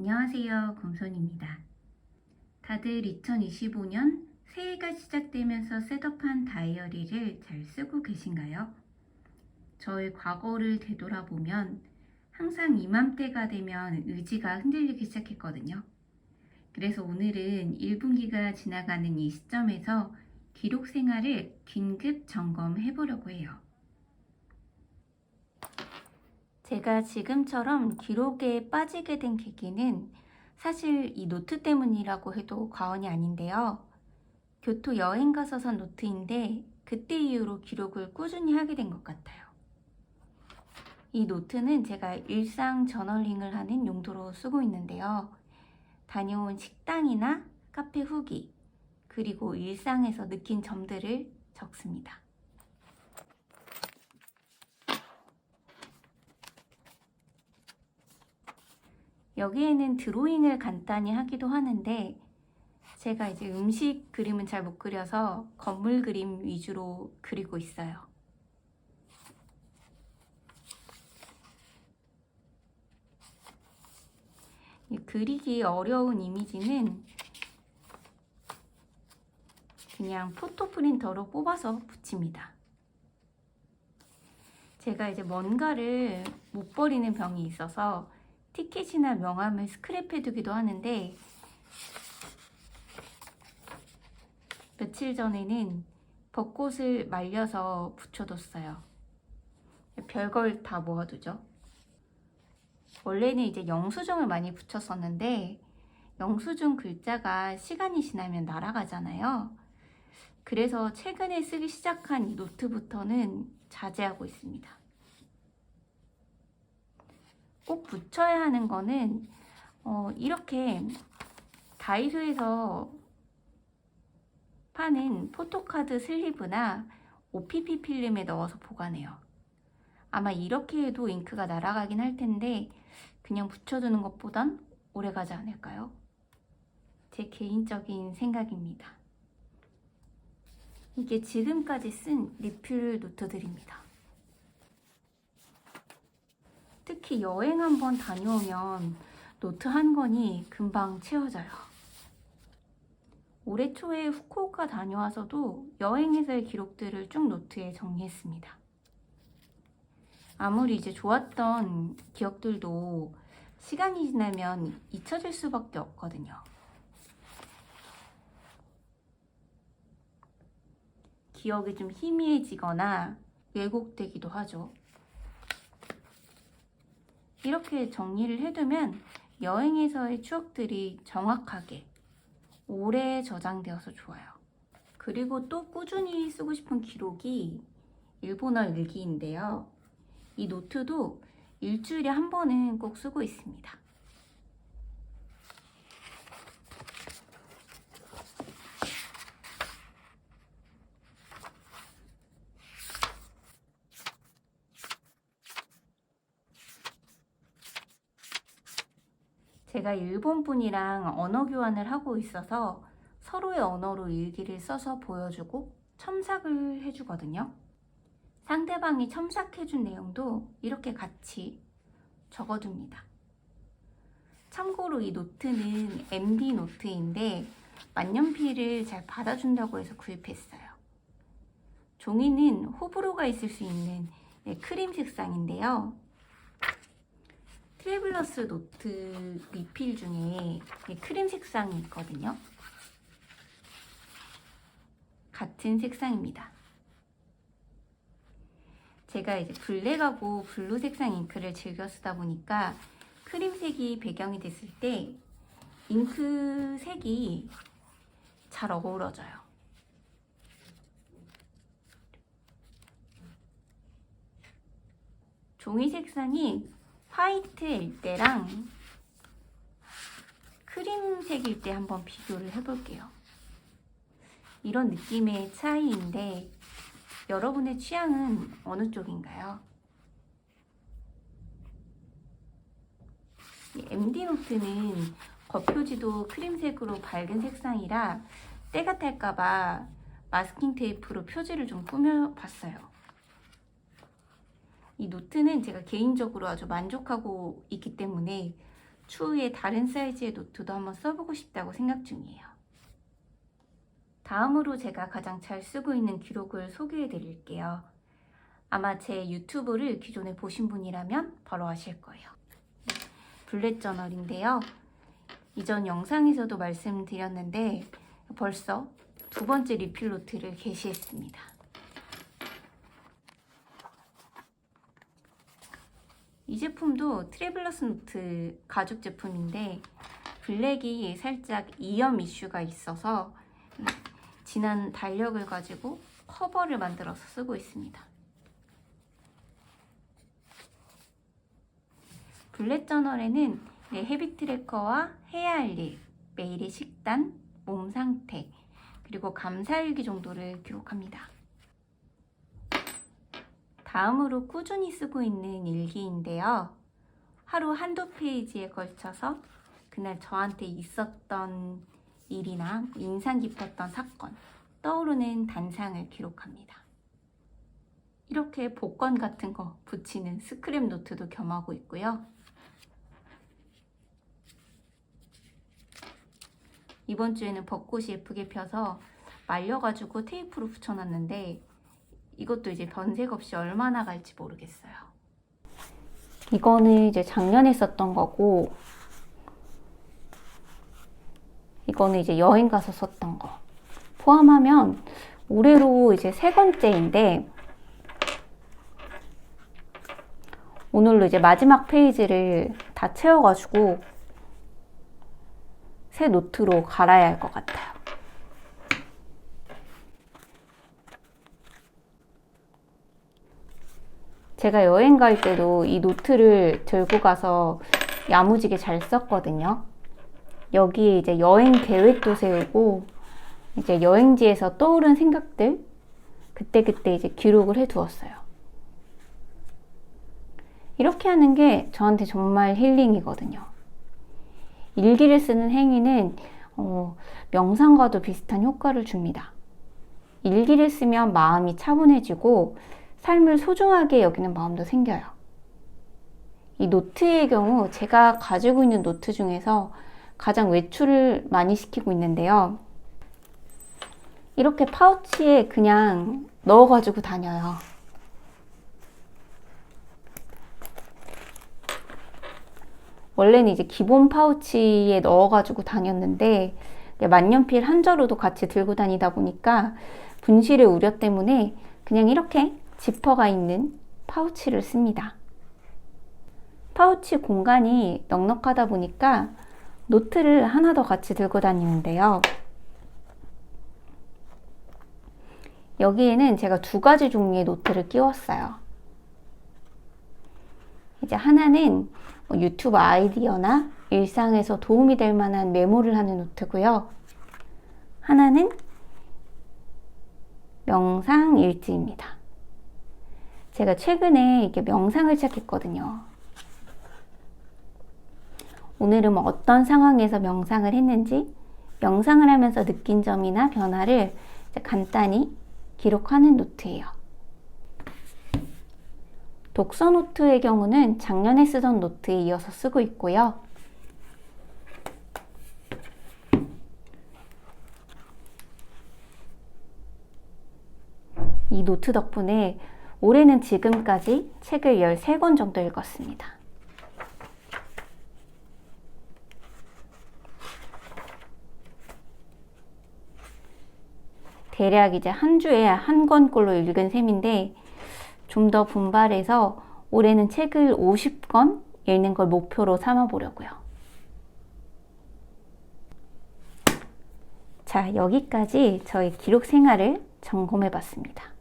안녕하세요. 금손입니다. 다들 2025년 새해가 시작되면서 셋업한 다이어리를 잘 쓰고 계신가요? 저의 과거를 되돌아보면 항상 이맘때가 되면 의지가 흔들리기 시작했거든요. 그래서 오늘은 1분기가 지나가는 이 시점에서 기록 생활을 긴급 점검해 보려고 해요. 제가 지금처럼 기록에 빠지게 된 계기는 사실 이 노트 때문이라고 해도 과언이 아닌데요. 교토 여행 가서 산 노트인데 그때 이후로 기록을 꾸준히 하게 된 것 같아요. 이 노트는 제가 일상 저널링을 하는 용도로 쓰고 있는데요. 다녀온 식당이나 카페 후기, 그리고 일상에서 느낀 점들을 적습니다. 여기에는 드로잉을 간단히 하기도 하는데 제가 이제 음식 그림은 잘 못 그려서 건물 그림 위주로 그리고 있어요. 이 그리기 어려운 이미지는 그냥 포토 프린터로 뽑아서 붙입니다. 제가 이제 뭔가를 못 버리는 병이 있어서 티켓이나 명함을 스크랩해 두기도 하는데 며칠 전에는 벚꽃을 말려서 붙여뒀어요. 별걸 다 모아두죠. 원래는 이제 영수증을 많이 붙였었는데 영수증 글자가 시간이 지나면 날아가잖아요. 그래서 최근에 쓰기 시작한 이 노트부터는 자제하고 있습니다. 꼭 붙여야 하는 거는 어, 이렇게 다이소에서 파는 포토카드 슬리브나 OPP 필름에 넣어서 보관해요. 아마 이렇게 해도 잉크가 날아가긴 할 텐데 그냥 붙여두는 것보단 오래 가지 않을까요? 제 개인적인 생각입니다. 이게 지금까지 쓴 리필 노트들입니다. 특히 여행 한번 다녀오면 노트 한 권이 금방 채워져요. 올해 초에 후쿠오카 다녀와서도 여행에서의 기록들을 쭉 노트에 정리했습니다. 아무리 이제 좋았던 기억들도 시간이 지나면 잊혀질 수밖에 없거든요. 기억이 좀 희미해지거나 왜곡되기도 하죠. 이렇게 정리를 해두면 여행에서의 추억들이 정확하게 오래 저장되어서 좋아요. 그리고 또 꾸준히 쓰고 싶은 기록이 일본어 일기인데요. 이 노트도 일주일에 한 번은 꼭 쓰고 있습니다. 제가 일본 분이랑 언어 교환을 하고 있어서 서로의 언어로 일기를 써서 보여주고 첨삭을 해주거든요. 상대방이 첨삭해준 내용도 이렇게 같이 적어둡니다. 참고로 이 노트는 MD 노트인데 만년필을 잘 받아준다고 해서 구입했어요. 종이는 호불호가 있을 수 있는 네, 크림 색상인데요. 트래블러스 노트 리필 중에 크림 색상이 있거든요. 같은 색상입니다. 제가 이제 블랙하고 블루 색상 잉크를 즐겨 쓰다 보니까 크림색이 배경이 됐을 때 잉크 색이 잘 어우러져요. 종이 색상이 화이트일 때랑 크림색일 때 한번 비교를 해볼게요. 이런 느낌의 차이인데 여러분의 취향은 어느 쪽인가요? MD 노트는 겉표지도 크림색으로 밝은 색상이라 때가 탈까봐 마스킹 테이프로 표지를 좀 꾸며봤어요. 이 노트는 제가 개인적으로 아주 만족하고 있기 때문에 추후에 다른 사이즈의 노트도 한번 써보고 싶다고 생각 중이에요. 다음으로 제가 가장 잘 쓰고 있는 기록을 소개해 드릴게요. 아마 제 유튜브를 기존에 보신 분이라면 바로 아실 거예요. 블랙 저널인데요. 이전 영상에서도 말씀드렸는데 벌써 두 번째 리필 노트를 게시했습니다. 이 제품도 트래블러스 노트 가죽 제품인데 블랙이 살짝 이염 이슈가 있어서 진한 달력을 가지고 커버를 만들어서 쓰고 있습니다. 블랙 저널에는 네, 헤비 트래커와 해야 할 일, 매일의 식단, 몸 상태, 그리고 감사일기 정도를 기록합니다. 다음으로 꾸준히 쓰고 있는 일기인데요. 하루 한두 페이지에 걸쳐서 그날 저한테 있었던 일이나 인상 깊었던 사건, 떠오르는 단상을 기록합니다. 이렇게 복권 같은 거 붙이는 스크랩 노트도 겸하고 있고요. 이번 주에는 벚꽃이 예쁘게 펴서 말려가지고 테이프로 붙여놨는데 이것도 이제 변색 없이 얼마나 갈지 모르겠어요. 이거는 이제 작년에 썼던 거고 이거는 이제 여행 가서 썼던 거 포함하면 올해로 이제 세 번째인데 오늘로 이제 마지막 페이지를 다 채워가지고 새 노트로 갈아야 할 것 같아요. 제가 여행 갈 때도 이 노트를 들고 가서 야무지게 잘 썼거든요. 여기에 이제 여행 계획도 세우고 이제 여행지에서 떠오른 생각들 그때 그때 이제 기록을 해 두었어요. 이렇게 하는 게 저한테 정말 힐링이거든요. 일기를 쓰는 행위는 어, 명상과도 비슷한 효과를 줍니다. 일기를 쓰면 마음이 차분해지고 삶을 소중하게 여기는 마음도 생겨요. 이 노트의 경우 제가 가지고 있는 노트 중에서 가장 외출을 많이 시키고 있는데요. 이렇게 파우치에 그냥 넣어가지고 다녀요. 원래는 이제 기본 파우치에 넣어가지고 다녔는데 만년필 한 자루도 같이 들고 다니다 보니까 분실의 우려 때문에 그냥 이렇게 지퍼가 있는 파우치를 씁니다. 파우치 공간이 넉넉하다 보니까 노트를 하나 더 같이 들고 다니는데요. 여기에는 제가 두 가지 종류의 노트를 끼웠어요. 이제 하나는 뭐 유튜브 아이디어나 일상에서 도움이 될 만한 메모를 하는 노트고요. 하나는 명상 일지입니다. 제가 최근에 이렇게 명상을 시작했거든요. 오늘은 뭐 어떤 상황에서 명상을 했는지, 명상을 하면서 느낀 점이나 변화를 간단히 기록하는 노트예요. 독서 노트의 경우는 작년에 쓰던 노트에 이어서 쓰고 있고요. 이 노트 덕분에 올해는 지금까지 책을 13권 정도 읽었습니다. 대략 이제 한 주에 한 권꼴로 읽은 셈인데 좀 더 분발해서 올해는 책을 50권 읽는 걸 목표로 삼아 보려고요. 자, 여기까지 저희 기록 생활을 점검해 봤습니다.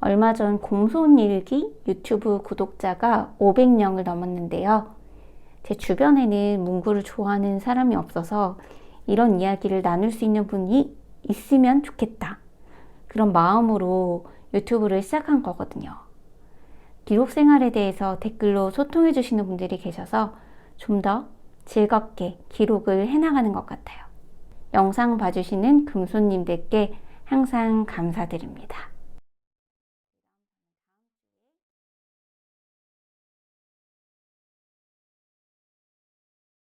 얼마 전 공손일기 유튜브 구독자가 500명을 넘었는데요. 제 주변에는 문구를 좋아하는 사람이 없어서 이런 이야기를 나눌 수 있는 분이 있으면 좋겠다. 그런 마음으로 유튜브를 시작한 거거든요. 기록 생활에 대해서 댓글로 소통해 주시는 분들이 계셔서 좀 더 즐겁게 기록을 해나가는 것 같아요. 영상 봐주시는 금손님들께 항상 감사드립니다.